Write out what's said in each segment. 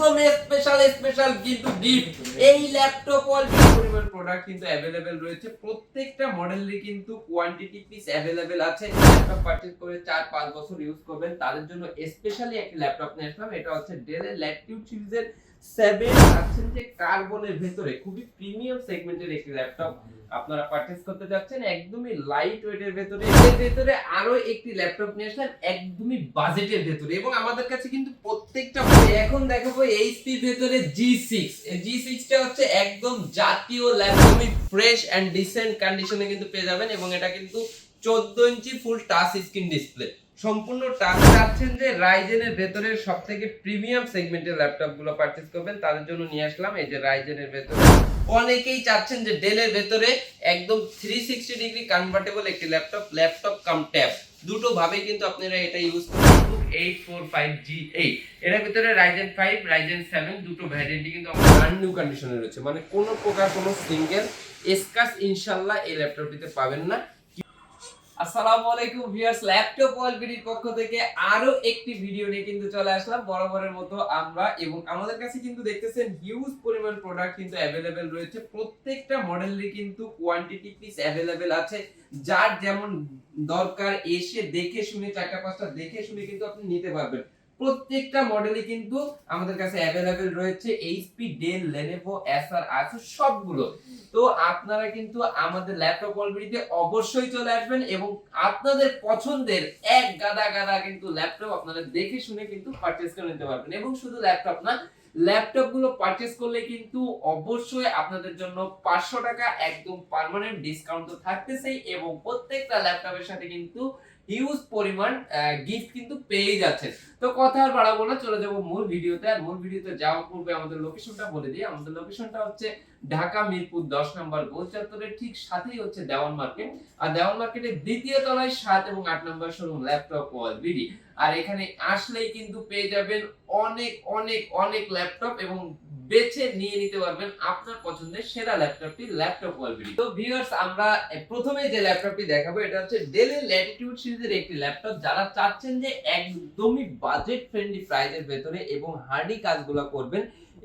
একদম special special কিন্তু gift এই ল্যাপটপ অল পরিমাণ প্রোডাক্ট কিন্তু অ্যাভেলেবেল রয়েছে। প্রত্যেকটা মডেলেরই কিন্তু কোয়ান্টিটি পিস অ্যাভেলেবেল আছে। ল্যাপটপ পারচেজ করে 4 5 বছর ইউজ করবেন। তাদের জন্য স্পেশালি একটা ল্যাপটপ নিয়ে আসলাম। এটা হচ্ছে ডেলের সিরিজের 7 আছেন যে কার্বনের ভেতরে খুবই প্রিমিয়াম সেগমেন্টের একটি ল্যাপটপ আপনারা পারচেজ করতে যাচ্ছেন একদমই লাইট ওয়েটের ভেতরে, এর ভেতরে আরও একটি ল্যাপটপ নিয়ে আসলাম একদমই বাজেটের ভেতরে এবং আমাদের কাছে কিন্তু প্রত্যেকটা এখন দেখাবো এইচপি ভেতরে জি সিক্স জি সিক্সটা হচ্ছে একদম জাতীয় ল্যাপটপই ফ্রেশ অ্যান্ড ডিসেন্ট কন্ডিশনে কিন্তু পেয়ে যাবেন এবং এটা কিন্তু 14 inch full touch screen display সম্পূর্ণ চাচ্ছেন যে রাইজেনের ভেতরের সব থেকে প্রিমিয়াম সেগমেন্টের ল্যাপটপগুলো পারচেজ করবেন, তাদের জন্য নিয়ে আসলাম। এই যে রাইজেনের ভেতরে, অনেকেই চাচ্ছেন যে ডেলের ভেতরে একদম থ্রি সিক্সটি ডিগ্রি কনভার্টেবল একটি ল্যাপটপ ল্যাপটপ কাম ট্যাব দুটো ভাবে কিন্তু আপনারা এটা ইউজ করতে eight four five G eight এটার ভিতরে রাইজেন ফাইভ রাইজেন সেভেন দুটো ভ্যারিয়েন্টই কিন্তু আমার কন্ডিশনে রয়েছে। মানে কোনো প্রকার কোনো সিঙ্গেল এসকাস ইনশাল্লাহ এই ল্যাপটপটিতে পাবেন না। আসসালামু আলাইকুম ভিউয়ার্স, ল্যাপটপ ওয়ালবিডির পক্ষ থেকে আরও একটি ভিডিও নিয়ে কিন্তু চলে আসলাম। বরাবরের মতো আমরা এবং আমাদের কাছে কিন্তু দেখতেছেন হিউজ পরিমাণ প্রোডাক্ট কিন্তু অ্যাভেলেবেল রয়েছে। প্রত্যেকটা মডেলেরই কিন্তু কোয়ান্টিটি পিস অ্যাভেলেবেল আছে। যার যেমন দরকার, এসে দেখে শুনে চারটা পাঁচটা দেখে শুনে কিন্তু আপনি নিতে পারবেন। প্রত্যেকটা মডেলই কিন্তু আমাদের কাছে অ্যাভেলেবেল রয়েছে এইচপি ডেল লেনোভো এসআর আছে সবগুলো। তো আপনারা কিন্তু আমাদের ল্যাপটপ অলবিডিতে অবশ্যই চলে আসবেন এবং আপনাদের পছন্দের এক গাদা গাদা কিন্তু ল্যাপটপ আপনারা দেখে শুনে কিন্তু পারচেজ করে নিতে পারবেন। এবং শুধু ল্যাপটপ না ল্যাপটপগুলো পারচেজ করলে কিন্তু অবশ্যই আপনাদের জন্য পাঁচশো টাকা একদম পার্মানেন্ট ডিসকাউন্ট তো থাকতেছেই এবং প্রত্যেকটা ল্যাপটপের সাথে কিন্তু হিউজ পরিমাণ গিফট কিন্তু পেয়ে যাচ্ছেন। তো কথা আর বাড়াবো না, চলে যাব মূল ভিডিওতে। আর মূল ভিডিওতে যাওয়ার পূর্বে আমাদের লোকেশনটা বলে দিই। আমাদের লোকেশনটা হচ্ছে ঢাকা মিরপুর দশ নম্বর গোল চত্বরের ঠিক সাথেই হচ্ছে দেওয়ান মার্কেট। আর দেওয়ান মার্কেটের দ্বিতীয় তলায় সাত এবং আট number showroom laptop wall BD আর এখানে আসলেই কিন্তু পেয়ে যাবেন অনেক অনেক অনেক ল্যাপটপ এবং বেছে নিয়ে নিতে পারবেন আপনার পছন্দের সেরা ল্যাপটপটি ল্যাপটপ বিডি। তো ভিউয়ার্স আমরা প্রথমে যে ল্যাপটপটি দেখাবো, এটা হচ্ছে ডেলের ল্যাটিটিউড সিরিজের একটি ল্যাপটপ। যারা চাচ্ছেন যে একদমই বাজেট ফ্রেন্ডলি প্রাইজের ভেতরে এবং হার্ডি কাজগুলো করবেন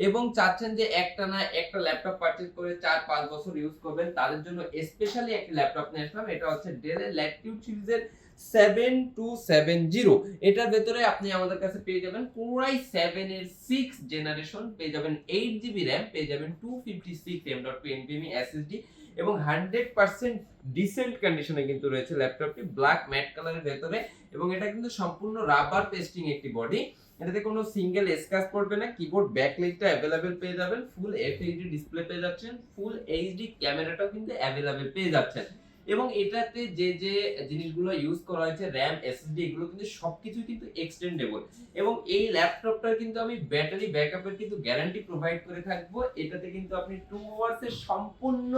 এবং চাচ্ছেন যে একটা না একটা ল্যাপটপ পারচেজ করে চার পাঁচ বছর ইউজ করবেন, তাদের জন্য স্পেশালি একটি ল্যাপটপ নিয়ে আসলাম। এটা হচ্ছে ডেলের ল্যাটিটিউড সিরিজের সেভেন টু সেভেন জিরো এটার ভেতরে আপনি আমাদের কাছে পেয়ে যাবেন কোরাই সেভেন এর সিক্স জেনারেশন পেয়ে যাবেন এইট জিবি র্যাম পেয়ে যাবেন two fifty six M dot two NVMe SSD এবং হান্ড্রেড পার্সেন্ট ডিসেন্ট কন্ডিশনে কিন্তু রয়েছে ল্যাপটপটি ব্ল্যাক ম্যাট কালারের ভেতরে এবং এটা কিন্তু সম্পূর্ণ রাবার পেস্টিং একটি বডি এটাতে কোনো সিঙ্গেল স্ক্র্যাচ পড়বে না কিবোর্ড ব্যাকলাইটটা অ্যাভেলেবেল পেয়ে যাবেন ফুল এফএইচডি ডিসপ্লে পেয়ে যাচ্ছেন ফুল এইচডি ক্যামেরাটাও কিন্তু অ্যাভেলেবেল পেয়ে যাচ্ছেন। এবং এটাতে যে যে জিনিসগুলো ইউজ করা হয়েছে র্যাম এসএসডি এগুলো কিন্তু সবকিছু কিন্তু এক্সটেন্ডেবল এবং এই ল্যাপটপটার কিন্তু আমি ব্যাটারি ব্যাকআপের কিন্তু গ্যারান্টি প্রোভাইড করে থাকব। এটাতে কিন্তু আপনি টু আওয়ার্সের সম্পূর্ণ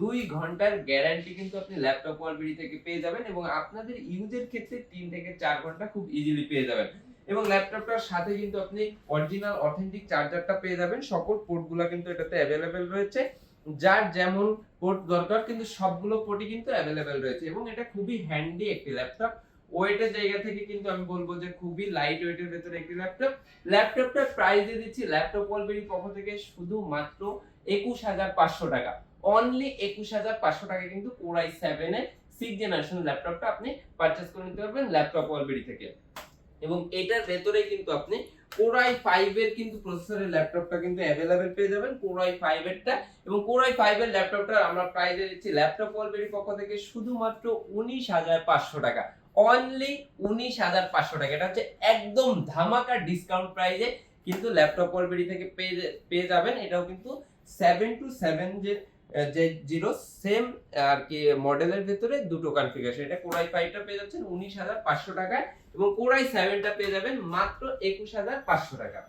দুই ঘণ্টার গ্যারান্টি কিন্তু আপনি ল্যাপটপ ওয়ালবিডি থেকে পেয়ে যাবেন এবং আপনাদের ইউজের ক্ষেত্রে তিন থেকে চার ঘণ্টা খুব ইজিলি পেয়ে যাবেন। এবং ল্যাপটপটার সাথে কিন্তু আপনি অরিজিনাল অথেন্টিক চার্জারটা পেয়ে যাবেন। সকল পোর্টগুলো কিন্তু এটাতে অ্যাভেলেবেল রয়েছে। যার যেমন পোর্ট দরকার, কিন্তু সবগুলো পোর্টই কিন্তু অ্যাভেলেবেল রয়েছে। এবং এটা খুবই হ্যান্ডি একটি ল্যাপটপ ওয়েটের জায়গা থেকে কিন্তু আমি বলব যে খুবই লাইট ওয়েটের ভেতরে একটি ল্যাপটপ ল্যাপটপটার প্রাইস দিয়ে দিচ্ছি ল্যাপটপ ওয়ালবেরির পক্ষ থেকে শুধুমাত্র একুশ হাজার পাঁচশো টাকা। অনলি একুশ হাজার পাঁচশো টাকা কিন্তু কোরাই সেভেন সিক্স জেনারেশন ল্যাপটপটা আপনি পারচেস করে নিতে পারবেন ল্যাপটপ ওয়ালবেরি থেকে। এবং এটার ভেতরে কিন্তু আপনি কোরাই ফাইভ এর কিন্তু প্রসেসরের ল্যাপটপটা কিন্তু অ্যাভেলেবেল পেয়ে যাবেন। কোরাই ফাইভ এরটা। এবং কোরাই ফাইভ এর ল্যাপটপটা আমরা প্রাইজে দিচ্ছি ল্যাপটপ ওয়ালবেরির পক্ষ থেকে শুধুমাত্র উনিশ হাজার পাঁচশো টাকা। অনলি উনিশ হাজার পাঁচশো টাকা। এটা হচ্ছে একদম ধামাকা ডিসকাউন্ট প্রাইজে কিন্তু ল্যাপটপ ওয়ালবেরি থেকে পেয়ে পেয়ে যাবেন। এটাও কিন্তু সেভেন টু সেভেন যে যে জিরো সেম আর কি মডেলের ভেতরে দুটো কনফিগারেশন এটা কোরাই ফাইভটা পেয়ে যাচ্ছেন উনিশ হাজার পাঁচশো টাকায় এবং কোরাই সেভেনটা পেয়ে যাবেন মাত্র একুশ হাজার পাঁচশো টাকা।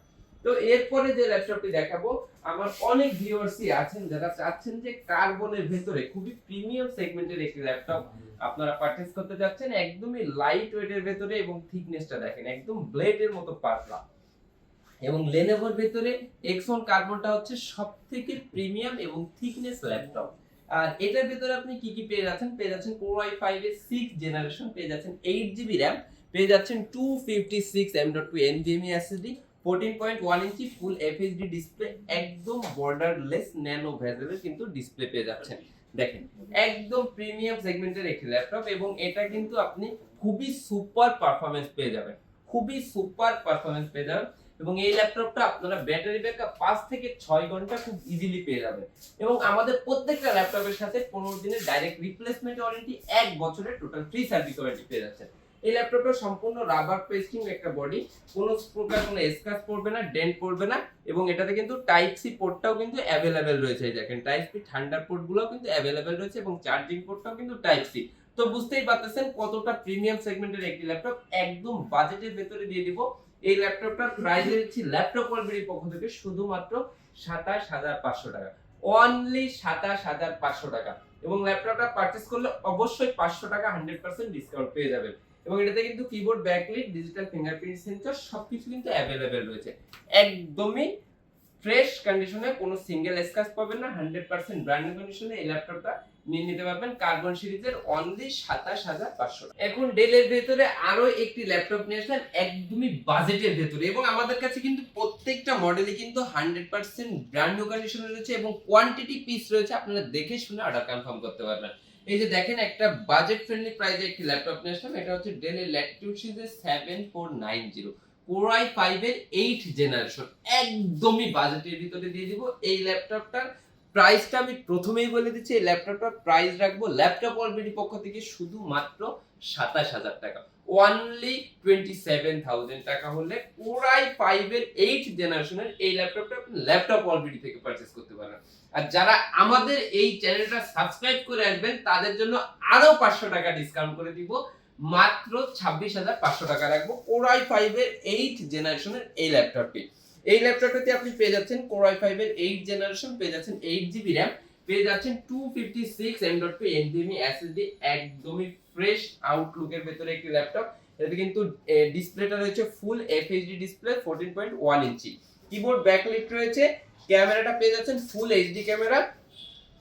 তো এরপরে যে ল্যাপটপটি দেখাবো, আমার অনেক ভিউয়ার্সই আছেন যারা চাচ্ছেন যে কার্বনের ভেতরে, খুবই প্রিমিয়াম সেগমেন্টের একটি ল্যাপটপ আপনারা পারচেজ করতে যাচ্ছেন, একদমই লাইট ওয়েটের ভেতরে এবং থিকনেসটা দেখেন, একদম ব্লেডের মতো পাতলা। এবং লেনোভোর ভেতরে এক্সন কার্বনটা হচ্ছে সব থেকে প্রিমিয়াম এবং থিকনেস ল্যাপটপ আর এটার ভেতরে আপনি কি কি পেয়ে যাচ্ছেন? পেয়ে যাচ্ছেন কোর আই ফাইভ এর সিক্স জেনারেশন পেয়ে যাচ্ছেন এইট জিবি র্যাম পেয়ে যাচ্ছেন two fifty six M dot two NVMe SSD fourteen point one inch full FHD display একদম বর্ডারলেস ন্যানো ভেজেলের কিন্তু ডিসপ্লে পেয়ে যাচ্ছেন। দেখেন, একদম প্রিমিয়াম সেগমেন্টের একটি ল্যাপটপ এবং এটা কিন্তু আপনি খুবই সুপার পারফরমেন্স পেয়ে যাবেন। খুবই সুপার পারফরমেন্স পেয়ে যাবেন। এবং এই ল্যাপটপটা আপনারা ব্যাটারি ব্যাকআপ পাঁচ থেকে ছয় ঘণ্টা খুব ইজিলি পেয়ে যাবেন। এবং আমাদের প্রত্যেকটা ল্যাপটপের সাথে পনেরো দিনের ডাইরেক্ট রিপ্লেসমেন্ট ওয়ারেন্টি এক বছরের টোটাল ফ্রি সার্ভিস ওয়ারেন্টি পেয়ে যাচ্ছেন। এই ল্যাপটপটা সম্পূর্ণ রাবার পেস্টিং একটা বডি কোনো প্রকার কোনো স্ক্র্যাচ পড়বে না ডেন্ট পড়বে না, এবং এটাতে কিন্তু টাইপ সি পোর্টটাও কিন্তু অ্যাভেলেবেল রয়েছে দেখেন। টাইপ সি ঠান্ডার পোর্টগুলোও কিন্তু অ্যাভেলেবেল রয়েছে এবং চার্জিং পোর্টটাও কিন্তু টাইপ সি তো বুঝতেই পারতেছেন কতটা প্রিমিয়াম সেগমেন্টের একটি ল্যাপটপ, একদম বাজেটের ভেতরে দিয়ে দিব। এই ল্যাপটপটা প্রাইস দিচ্ছি ল্যাপটপ ওয়ার্ল্ডের পক্ষ থেকে শুধুমাত্র সাতাশ হাজার পাঁচশো টাকা। অনলি সাতাশ হাজার পাঁচশো টাকা। এবং ল্যাপটপটা পারচেস করলে অবশ্যই পাঁচশো টাকা হান্ড্রেড পার্সেন্ট ডিসকাউন্ট পেয়ে যাবেন। এবং এটাতে কিন্তু keyboard backlit digital fingerprint sensor সবকিছু কিন্তু অ্যাভেলেবেল রয়েছে। একদমই ফ্রেশ কন্ডিশনে কোনো সিঙ্গেল স্ক্র্যাচ পাবেন না হান্ড্রেড পার্সেন্ট ব্র্যান্ড কন্ডিশনে এই ল্যাপটপটা নিয়ে নিতে পারবেন কার্বন সিরিজের অনলি সাতাশ হাজার পাঁচশো এখন ডেলের ভেতরে আরও একটি ল্যাপটপ নিয়ে আসলাম, একদমই বাজেটের ভেতরে এবং আমাদের কাছে কিন্তু প্রত্যেকটা মডেলই কিন্তু হান্ড্রেড পার্সেন্ট ব্র্যান্ড নিউ রয়েছে এবং কোয়ান্টিটি পিস রয়েছে, আপনারা দেখে শুনে অর্ডার কনফার্ম করতে পারবেন। এই যে দেখেন একটা বাজেট ফ্রেন্ডলি প্রাইসে একটি ল্যাপটপ নিয়ে আসলাম, এটা হচ্ছে ডেল ল্যাটিটিউড সিরিজের seven four nine zero core i five এর এইট জেনারেশন একদমই বাজেটের ভিতরে দিয়ে দিব। এই ল্যাপটপটার প্রাইসটা আমি প্রথমেই বলে দিচ্ছি, এই ল্যাপটপটার প্রাইস রাখব। ল্যাপটপ অলরেডি পক্ষ থেকে শুধুমাত্র সাতাশ হাজার টাকা। ওয়ানলি টোয়েন্টি সেভেন থাউজেন্ড টাকা হলে কোরাই ফাইভ এর এইট জেনারেশনের এই ল্যাপটপটা আপনি ল্যাপটপ অলরেডি থেকে পারচেস করতে পারেন আর যারা আমাদের এই চ্যানেলটা সাবস্ক্রাইব করে আসবেন, তাদের জন্য আরও পাঁচশো টাকা ডিসকাউন্ট করে দিব। মাত্র ছাব্বিশ হাজার পাঁচশো টাকা রাখব। কোরাই ফাইভ এর এইট জেনারেশনের এই ল্যাপটপটি এই ল্যাপটপটাতে আপনি পেয়ে যাচ্ছেন কোরআই ফাইভ এর এইট জেনারেশন পেয়ে যাচ্ছেন এইট জিবি র্যাম পেয়ে যাচ্ছেন two fifty six M dot P NVMe SSD একদমই ফ্রেশ আউটলুকের ভেতরে একটি ল্যাপটপ এটাতে কিন্তু ডিসপ্লেটা রয়েছে full FHD display fourteen point one inch keyboard backlit রয়েছে, ক্যামেরাটা পেয়ে যাচ্ছেন ফুল এইচডি ক্যামেরা।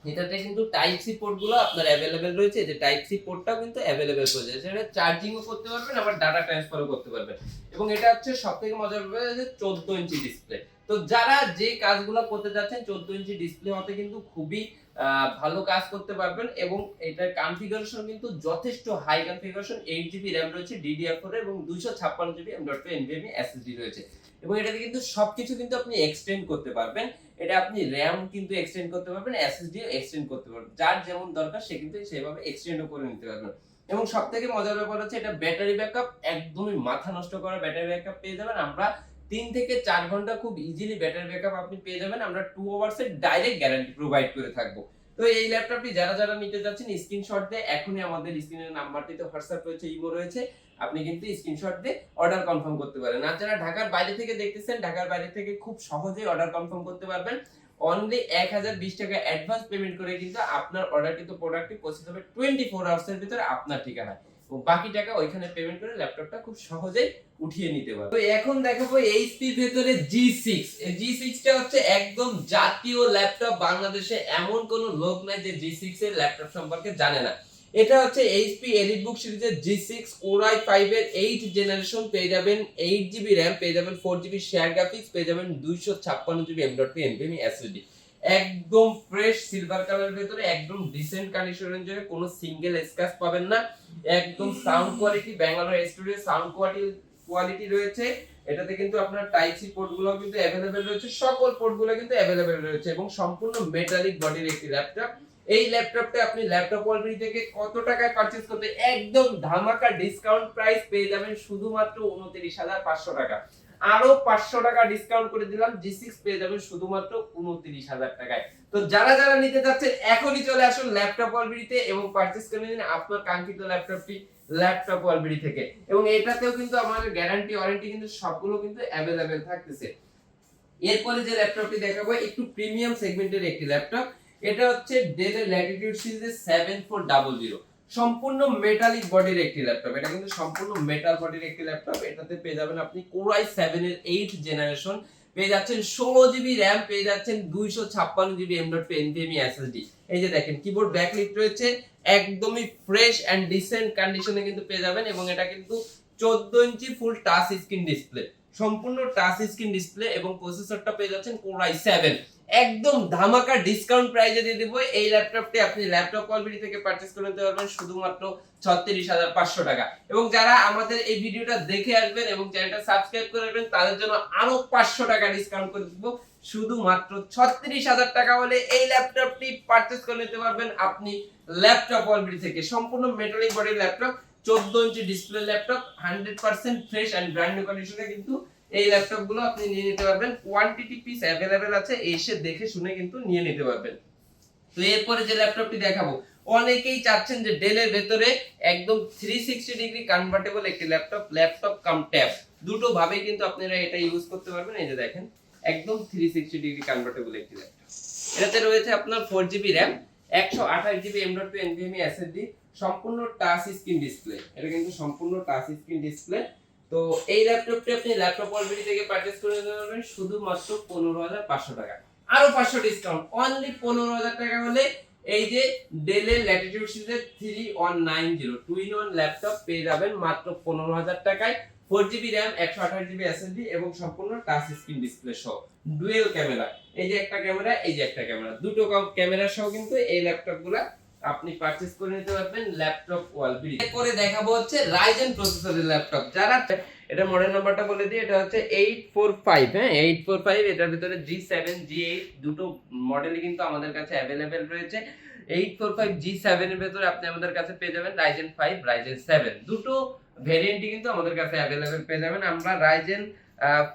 এটাতে কিন্তু টাইপ সি পোর্টগুলো আপনার অ্যাভেলেবেল রয়েছে। যে টাইপ সি পোর্টটাও কিন্তু অ্যাভেলেবেল যাচ্ছে এটা চার্জিংও করতে পারবেন, আবার ডাটা ট্রান্সফারও করতে পারবেন। এবং এটা হচ্ছে সব থেকে মজার ব্যাপার যে চোদ্দ ইঞ্চি ডিসপ্লে তো যারা যে কাজগুলো করতে যাচ্ছেন, চোদ্দ ইঞ্চি ডিসপ্লে হতে কিন্তু খুবই ভালো কাজ করতে পারবেন। এবং এটার কনফিগারেশন কিন্তু যথেষ্ট high configuration eight GB RAM রয়েছে ডিডিআর ফোর এবং দুইশো ছাপ্পান্ন GB M dot NVMe SSD রয়েছে। এবং এটাতে কিন্তু সবকিছু কিন্তু আপনি এক্সটেন্ড করতে পারবেন। এটা আপনি র্যাম কিন্তু এক্সটেন্ড করতে পারবেন এসএসডি এক্সটেন্ড করতে পারবেন। যার যেমন দরকার, সে কিন্তু সেভাবে এক্সটেন্ডও করে নিতে পারবেন। এবং সব থেকে মজার ব্যাপার হচ্ছে, এটা ব্যাটারি ব্যাকআপ একদমই মাথা নষ্ট করা ব্যাটারি ব্যাকআপ পেয়ে যাবেন। আমরা তিন থেকে চার ঘণ্টা খুব ইজিলি ব্যাটারি ব্যাকআপ আপনি পেয়ে যাবেন। আমরা টু আওয়ার্স এর ডাইরেক্ট গ্যারান্টি প্রোভাইড করে থাকব। তো এই ল্যাপটপটি যারা যারা নিতে যাচ্ছেন স্ক্রিনশট দিয়ে এখনই আমাদের স্ক্রিনের নাম্বারটিতে হোয়াটসঅ্যাপ রয়েছে ইমো রয়েছে। আপনি কিন্তু স্ক্রিনশট দিয়ে অর্ডার কনফার্ম করতে পারেন। আর যারা ঢাকার বাইরে থেকে দেখতেছেন, ঢাকার বাইরে থেকে খুব সহজেই অর্ডার কনফার্ম করতে পারবেন। অনলি এক হাজার বিশ টাকা অ্যাডভান্স পেমেন্ট করে কিন্তু আপনার অর্ডার কিন্তু প্রোডাক্টটি পৌঁছে যাবে টোয়েন্টি ফোর আওয়ার্স এর ভিতরে আপনার ঠিকানায়। এবং বাকি টাকা ওইখানে পেমেন্ট করে ল্যাপটপটা খুব সহজেই উঠিয়ে নিতে পারবে তো এখন দেখাবো এইচপির ভেতরে জি সিক্স জি সিক্সটা হচ্ছে একদম জাতীয় ল্যাপটপ বাংলাদেশে এমন কোন লোক নাই যে জি সিক্স এর ল্যাপটপ সম্পর্কে জানে না। এটা হচ্ছে এইচপি এলিটবুক সিরিজের G six core i five এর এইট জেনারেশন পেয়ে যাবেন এইট জিবি র্যাম পেয়ে যাবেন ফোর জিবি শেয়ার গ্রাফিক্স পেয়ে যাবেন দুইশো ছাপ্পান্ন জিবি এম ডট পি একদম ফ্রেশ সিলভার কালারের ভেতরে, একদম ডিসেন্ট কন্ডিশনের জন্য কোনো সিঙ্গেল স্ক্র্যাচ পাবেন না। একদম sound quality Bangalore studio sound quality quality রয়েছে। এটাতে কিন্তু আপনার টাইপ সি পোর্টগুলো কিন্তু অ্যাভেলেবেল রয়েছে, সকল পোর্টগুলো কিন্তু অ্যাভেলেবেল রয়েছে এবং সম্পূর্ণ মেটালিক বডির একটি ল্যাপটপ এই ল্যাপটপটা আপনি ল্যাপটপ ওয়ালবিডি থেকে কত টাকায় পারচেজ করতে একদম ধামাকা ডিসকাউন্ট প্রাইস পেয়ে যাবেন শুধুমাত্র উনত্রিশ হাজার পাঁচশো টাকা। আরও পাঁচশো টাকা ডিসকাউন্ট করে দিলাম জি সিক্স পেয়ে যাবেন শুধুমাত্র উনত্রিশ হাজার টাকায়। তো যারা যারা নিতে যাচ্ছেন এখনই চলে আসুন ল্যাপটপ ওয়ালবিডিতে এবং পারচেজ করে নিন আপনার কাঙ্ক্ষিত ল্যাপটপটি ল্যাপটপ ওয়ালবিডি থেকে। এবং এটাতেও কিন্তু আমাদের গ্যারান্টি ওয়ারেন্টি কিন্তু সবগুলো কিন্তু অ্যাভেলেবেল থাকতেছে। এরপরে যে ল্যাপটপটি দেখাবো, একটু প্রিমিয়াম সেগমেন্টের একটি ল্যাপটপ এটা হচ্ছে ডেলের ল্যাটিটিউড সিরিজের সেভেন ফোর ডাবল জিরো সম্পূর্ণ মেটালিক বডির একটি ল্যাপটপ এটা কিন্তু সম্পূর্ণ মেটাল বডির একটি ল্যাপটপ এটাতে পেয়ে যাবেন আপনি কোরাই সেভেন এর এইট জেনারেশন পেয়ে যাচ্ছেন ষোলো জিবি র্যাম পেয়ে যাচ্ছেন দুইশো ছাপ্পান্ন GB M dot NVMe SSD এই যে দেখেন কিবোর্ড ব্যাকলিট রয়েছে, একদমই ফ্রেশ অ্যান্ড ডিসেন্ট কন্ডিশনে কিন্তু পেয়ে যাবেন এবং এটা কিন্তু চোদ্দ inch full touch screen display সম্পূর্ণ টাচ স্ক্রিন ডিসপ্লে এবং প্রসেসরটা পেয়ে যাচ্ছেন কোরাই সেভেন একদম ধামাকা ডিসকাউন্ট প্রাইজে দিয়ে দেবো। এই ল্যাপটপটি আপনি ল্যাপটপ কোয়ালিটি থেকে পারচেস করে নিতে পারবেন শুধুমাত্র ছত্রিশ হাজার পাঁচশো টাকা। এবং যারা আমাদের এই ভিডিওটা দেখে আসবেন এবং চ্যানেলটা সাবস্ক্রাইব করে আসবেন তাদের জন্য আরও পাঁচশো টাকা ডিসকাউন্ট করে দেবো। শুধুমাত্র ছত্রিশ হাজার টাকা হলে এই ল্যাপটপটি পারচেস করে নিতে পারবেন আপনি ল্যাপটপ কোয়ালিটি থেকে। সম্পূর্ণ মেটালিক বডি ল্যাপটপ চোদ্দ inch display laptop hundred percent fresh and brand new কন্ডিশনে কিন্তু এই ল্যাপটপগুলো আপনি নিয়ে নিতে পারবেন। কোয়ান্টিটি পিস অ্যাভেলেবেল আছে, এসে দেখে শুনে কিন্তু নিয়ে নিতে পারবেন। তো এরপরে যে ল্যাপটপটি দেখাবো, অনেকেই চাচ্ছেন যে ডেলের ভেতরে একদম থ্রি সিক্সটি ডিগ্রি কনভার্টেবল একটি ল্যাপটপ ল্যাপটপ কাম ট্যাব দুটো ভাবেই কিন্তু আপনারা এটা ইউজ করতে পারবেন। এই যে দেখেন, একদম থ্রি সিক্সটি ডিগ্রি কনভার্টেবল একটি ল্যাপটপ এটাতে রয়েছে আপনার ফোর জিবি র্যাম একশো আঠাশ GB M dot two NVMe SSD সম্পূর্ণ টাচ স্ক্রিন ডিসপ্লে এটা কিন্তু সম্পূর্ণ টাচ স্ক্রিন ডিসপ্লে তো এই ল্যাপটপটি আপনি ল্যাপটপ অলরেডি থেকে পারচেস করে নিতে পারবেন, শুধুমাত্র পনেরো হাজার পাঁচশো টাকা। আরও পাঁচশো ডিসকাউন্ট অনলি পনেরো হাজার টাকা হলে এই যে ডেলের ল্যাটিটিউড সিরিজের three one nine zero two in one laptop পেয়ে যাবেন মাত্র পনেরো হাজার টাকায়। ফোর জিবি র্যাম একশো আঠাশ জিবি এসএসডি এবং সম্পূর্ণ টাচ স্ক্রিন ডিসপ্লে সহ। ডুয়েল ক্যামেরা এই যে একটা ক্যামেরা এই যে একটা ক্যামেরা দুটো ক্যামেরা সহ কিন্তু এই ল্যাপটপগুলা আপনি পারচেজ করে নিতে পারবেন ল্যাপটপ ওয়াল এরপরে দেখাবো হচ্ছে রাইজেন প্রসেসরের ল্যাপটপ যারা এটা মডেল নাম্বারটা বলে দিই এটা হচ্ছে এইট ফোর ফাইভ হ্যাঁ? এইট ফোর ফাইভ এটার ভিতরে জি সেভেন জি এইট দুটো মডেলই কিন্তু আমাদের কাছে অ্যাভেলেবেল রয়েছে। এইট ফোর ফাইভ জি সেভেনের ভেতরে আপনি আমাদের কাছে পেয়ে যাবেন রাইজেন ফাইভ রাইজেন সেভেন দুটো ভেরিয়েন্টই কিন্তু আমাদের কাছে অ্যাভেলেবেল পেয়ে যাবেন। আমরা রাইজেন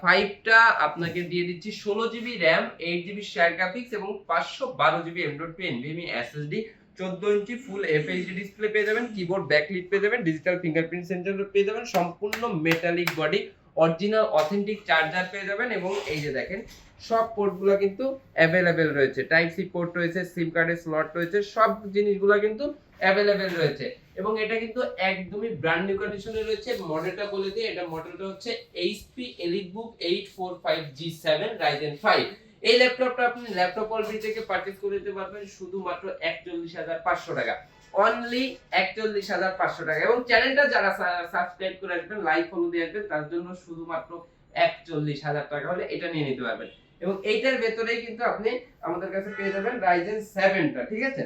ফাইভটা আপনাকে দিয়ে দিচ্ছি ষোলো GB RAM eight GB share graphics এবং পাঁচশো বারো GB M dot P NVMe SSD চোদ্দ ইঞ্চি ফুল এফএইচডি ডিসপ্লে পেয়ে যাবেন কিবোর্ড ব্যাকলিট পেয়ে যাবেন ডিজিটাল ফিঙ্গারপ্রিন্ট সেন্সর পেয়ে যাবেন, সম্পূর্ণ metallic body original authentic charger পেয়ে যাবেন এবং এই যে দেখেন, সব পোর্টগুলো কিন্তু অ্যাভেলেবেল রয়েছে। টাইপ সি পোর্ট রয়েছে সিম কার্ডের স্লট রয়েছে, সব জিনিসগুলো কিন্তু অ্যাভেলেবেল রয়েছে। এবং এটা কিন্তু একদমই ব্র্যান্ড নিউ কন্ডিশনে রয়েছে মডেলটা বলে দিই, এটা মডেলটা হচ্ছে HP EliteBook eight four five G seven Ryzen five এই ল্যাপটপটা আপনি ল্যাপটপ অলবি থেকে পারচেজ করে নিতে পারবেন শুধুমাত্র একচল্লিশ হাজার পাঁচশো টাকা। অনলি একচল্লিশ হাজার পাঁচশো টাকা। এবং চ্যানেলটা যারা সাবস্ক্রাইব করে আসবেন লাইক ফলো দিয়ে আসবেন, তার জন্য শুধুমাত্র একচল্লিশ হাজার টাকা হলে এটা নিয়ে নিতে পারবেন। এবং এইটার ভেতরেই কিন্তু আপনি আমাদের কাছে পেয়ে যাবেন রাইজেন সেভেনটা ঠিক আছে?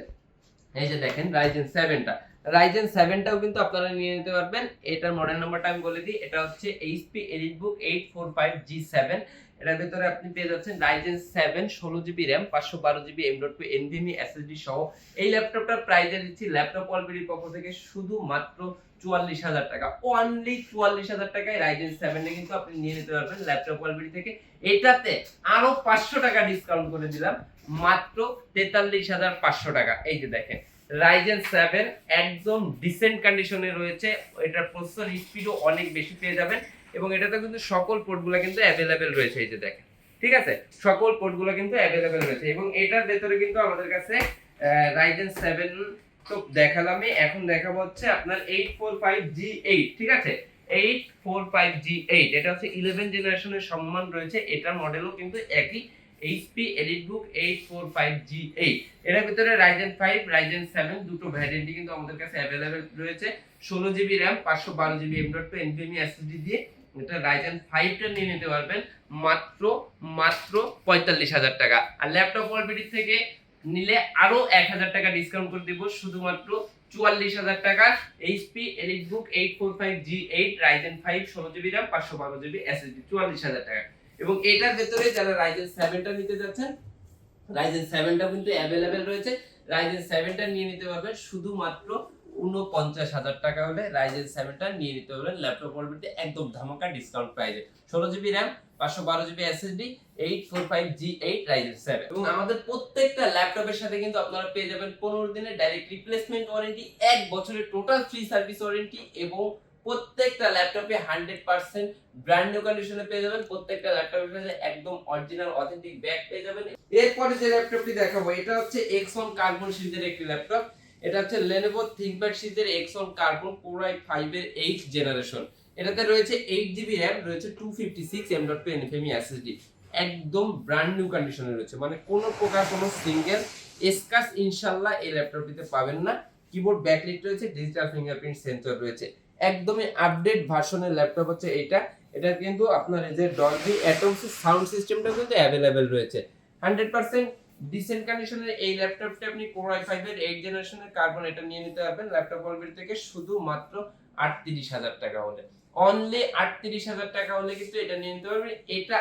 এই যে দেখেন রাইজেন সেভেনটা রাইজেন সেভেনটাও কিন্তু আপনারা নিয়ে নিতে পারবেন। এটার মডেল নাম্বারটা আমি বলে দিই। এটা হচ্ছে HP EliteBook eight four five G seven এটার ভিতরে আপনি পেয়ে যাচ্ছেন রাইজেন সেভেন ষোলো জিবি র্যাম পাঁচশো বারো GB M dot two NVMe SSD সহ। এই ল্যাপটপটার প্রাইজে দিচ্ছি ল্যাপটপ অলবিডির পক্ষ থেকে শুধুমাত্র চুয়াল্লিশ হাজার টাকা। অনলি চুয়াল্লিশ হাজার টাকায় রাইজেন সেভেনে কিন্তু আপনি নিয়ে নিতে পারবেন ল্যাপটপ অলবিডি থেকে। এটাতে আরও পাঁচশো টাকা ডিসকাউন্ট করে দিলাম। মাত্র তেতাল্লিশ হাজার পাঁচশো টাকা। এই যে দেখেন রাইজেন সেভেন একদম ডিসেন্ট কন্ডিশনে রয়েছে। এটার প্রসেসর স্পিডও অনেক বেশি পেয়ে যাবেন। এবং এটাতে কিন্তু সকল পোর্টগুলো কিন্তু অ্যাভেলেবেল রয়েছে এই যে দেখেন। ঠিক আছে? সকল পোর্টগুলো কিন্তু অ্যাভেলেবেল রয়েছে এবং এটার ভেতরে কিন্তু আমাদের কাছে রাইজেন সেভেন তো দেখালামই। এখন দেখাবো হচ্ছে আপনার eight four five G eight ঠিক আছে? Eight four five G eight এটা হচ্ছে ইলেভেন জেনারেশনের সম্মান রয়েছে। এটার মডেলও কিন্তু একই। HP EliteBook eight four five G eight এটার ভিতরে রাইজেন ফাইভ রাইজেন সেভেন দুটো ভ্যারিয়েন্টই কিন্তু আমাদের কাছে অ্যাভেলেবেল রয়েছে। ষোলো জিবি র্যাম পাঁচশো বারো GB M dot two NVMe SSD দিয়ে। এটা রাইজেন ফাইভটা নিয়ে নিতে পারবেন। মাত্র মাত্র পঁয়তাল্লিশ হাজার টাকা। আর ল্যাপটপ অলবিডি থেকে নিলে আরও এক হাজার টাকা ডিসকাউন্ট করে দিব, শুধুমাত্র চুয়াল্লিশ হাজার টাকা। HP EliteBook eight four five G eight Ryzen five ষোলো জিবি র্যাম পাঁচশো বারো জিবি এসএসডি চুয়াল্লিশ হাজার টাকা। এবং এটার ভেতরে যারা রাইজেন সেভেনটা নিতে যাচ্ছেন রাইজেন সেভেনটা কিন্তু অ্যাভেলেবেল রয়েছে। রাইজেন সেভেনটা নিয়ে নিতে পারবেন, শুধুমাত্র উনপঞ্চাশ হাজার টাকা হলে রাইজেন সেভেনটা নিয়ে নিতে পারবেন ল্যাপটপ অলবিতে একদম ধামাকা ডিসকাউন্ট প্রাইজে ষোলো জিবি র্যাম পাঁচশো বারো GB SSD eight four five G eight Ryzen seven এবং আমাদের প্রত্যেকটা ল্যাপটপের সাথে কিন্তু আপনারা পেয়ে যাবেন পনেরো দিনের ডাইরেক্ট রিপ্লেসমেন্ট ওয়ারেন্টি এক বছরের টোটাল ফ্রি সার্ভিস ওয়ারেন্টি এবং প্রত্যেকটা ল্যাপটপে হান্ড্রেড পার্সেন্ট ব্র্যান্ড নিউ কন্ডিশনে পেয়ে যাবেন। প্রত্যেকটা ল্যাপটপের সাথে একদম অরিজিনাল অথেন্টিক ব্যাগ পেয়ে যাবেন। এরপরে যে ল্যাপটপটি দেখাবো, এটা হচ্ছে এক্সন কার্বন সিরিজের একটি ল্যাপটপ এটা হচ্ছে Lenovo ThinkPad সিরিজের x one carbon Core i5 এর 8th জেনারেশন এটাতে রয়েছে এইট জিবি র্যাম রয়েছে two fifty six M two একদম ব্র্যান্ড নিউ কন্ডিশনে রয়েছে। মানে কোনো প্রকার কোনো সিঙ্গেল স্কাচ ইনশাল্লাহ এই ল্যাপটপটিতে পাবেন না। কিবোর্ড ব্যাকলিট রয়েছে ডিজিটাল ফিঙ্গারপ্রিন্ট সেন্সর রয়েছে। একদমই আপডেট ভার্সনের ল্যাপটপ হচ্ছে এইটা এটা কিন্তু আপনার এই যে ডলবি অ্যাটমস সাউন্ড সিস্টেমটা কিন্তু অ্যাভেলেবেল রয়েছে। হান্ড্রেড পার্সেন্ট ডিসেন্ট কন্ডিশনের এই ল্যাপটপটা আপনি কোর আই ফাইভ এর এইট জেনারেশনের কার্বন এটা নিয়ে নিতে পারবেন। ল্যাপটপ থেকে শুধুমাত্র আটত্রিশ হাজার টাকা হলে। অনলি আটত্রিশ হাজার টাকা হলে কিন্তু এটা নিয়ে নিতে পারবেন। এটা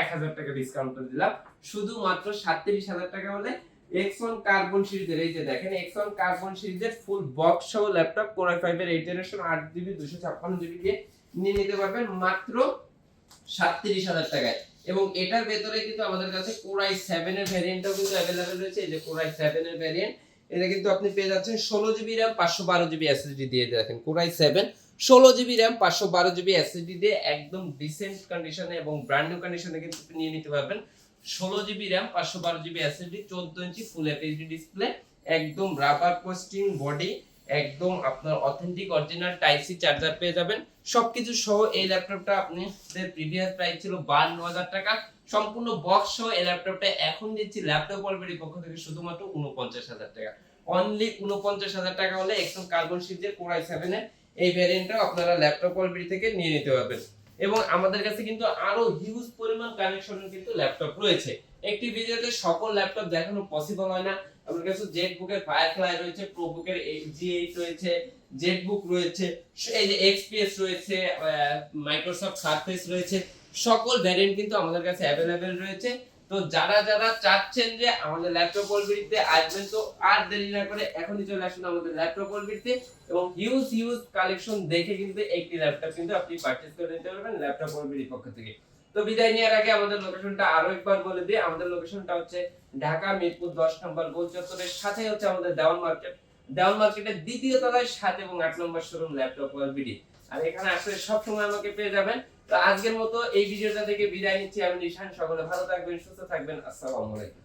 এক হাজার টাকা ডিসকাউন্ট করে দিলাম। শুধুমাত্র সাতত্রিশ হাজার টাকা হলে এক্স ওয়ান কার্বন সিরিজের এই যে দেখেন এক্স ওয়ান কার্বন সিরিজের ফুল বক্স সহ ল্যাপটপ কোর আই ফাইভ এর এইট জেনারেশন আট জিবি দুশো ছাপ্পান্ন জিবি দিয়ে নিয়ে নিতে পারবেন। মাত্র সাতত্রিশ হাজার টাকায়। এবং এটার ভেতরে কিন্তু আমাদের কাছে কোরাই সেভেন এর ভ্যারিয়েন্টটাও কিন্তু অ্যাভেলেবেল রয়েছে। যে কোরাই সেভেন এর ভ্যারিয়েন্ট এটা কিন্তু আপনি পেয়ে যাচ্ছেন ষোলো জিবি র্যাম পাঁচশো বারো জিবি এসএসডি দিয়ে দেখেন। কোরাই সেভেন ষোলো জিবি র্যাম পাঁচশো বারো জিবি এসএসডি দিয়ে একদম ডিসেন্ট কন্ডিশনে এবং ব্র্যান্ড নিউ কন্ডিশনে কিন্তু নিয়ে নিতে পারবেন। ষোলো জিবি র্যাম পাঁচশো বারো জিবি এসএসডি চোদ্দ ইঞ্চি ফুল এফএইচডি ডিসপ্লে একদম রাবার পোস্টিং বডি একদম আপনার authentic original type C charger পেয়ে যাবেন। সবকিছু সহ এই ল্যাপটপটা আপনাদের প্রিভিয়াস প্রাইস ছিল বান্ন হাজার টাকা। সম্পূর্ণ বক্স সহ এই ল্যাপটপটা এখন দিচ্ছি ল্যাপটপ অলরেডি পক্ষ থেকে শুধুমাত্র উনপঞ্চাশ হাজার টাকা। অনলি উনপঞ্চাশ হাজার টাকা হলে একদম কার্বন সিরিজের কোরাই সেভেন এই ভ্যারিয়েন্টটাও আপনারা ল্যাপটপ অলরেডি থেকে নিয়ে নিতে পারবেন। এবং আমাদের কাছে কিন্তু আরও হিউজ পরিমাণ কানেকশনের কিন্তু ল্যাপটপ রয়েছে। একটি ভিডিওতে সকল ল্যাপটপ দেখানো পসিবল হয় না। আমার কাছে জেট বুকের ফায়ারফ্লাই রয়েছে প্রো বুকের জি এইট রয়েছে জেট বুক রয়েছে, এই যে এক্সপিএস রয়েছে মাইক্রোসফট সারফেস রয়েছে, সকল ভ্যারিয়েন্ট কিন্তু আমাদের কাছে অ্যাভেলেবেল রয়েছে। তো যারা যারা চাচ্ছেন যে আমাদের ল্যাপটপ অলবিডিতে আসবেন, তো আর দেরি না করে এখনই চলে আসুন আমাদের ল্যাপটপ অলবিডিতে এবং হিউজ হিউজ কালেকশন দেখে কিন্তু একটি ল্যাপটপ কিন্তু আপনি পারচেজ করে নিতে পারবেন ল্যাপটপ অলবিডির পক্ষ থেকে। তো বিদায় নেওয়ার আগে আমাদের লোকেশনটা আরও একবার বলে দিই। আমাদের লোকেশনটা হচ্ছে ঢাকা, মিরপুর দশ নম্বর গোল চত্বরের সাথে হচ্ছে আমাদের দেওয়ান মার্কেট। দেওয়ান মার্কেটের দ্বিতীয় তলায় সাত এবং আট নম্বর শোরুম ল্যাপটপ ওয়ালবিডি আর এখানে আসলে সবসময় আমাকে পেয়ে যাবেন। তো আজকের মতো এই ভিডিওটা থেকে বিদায় নিচ্ছি। আমি নিশান, সকলে ভালো থাকবেন, সুস্থ থাকবেন। আসসালামু আলাইকুম।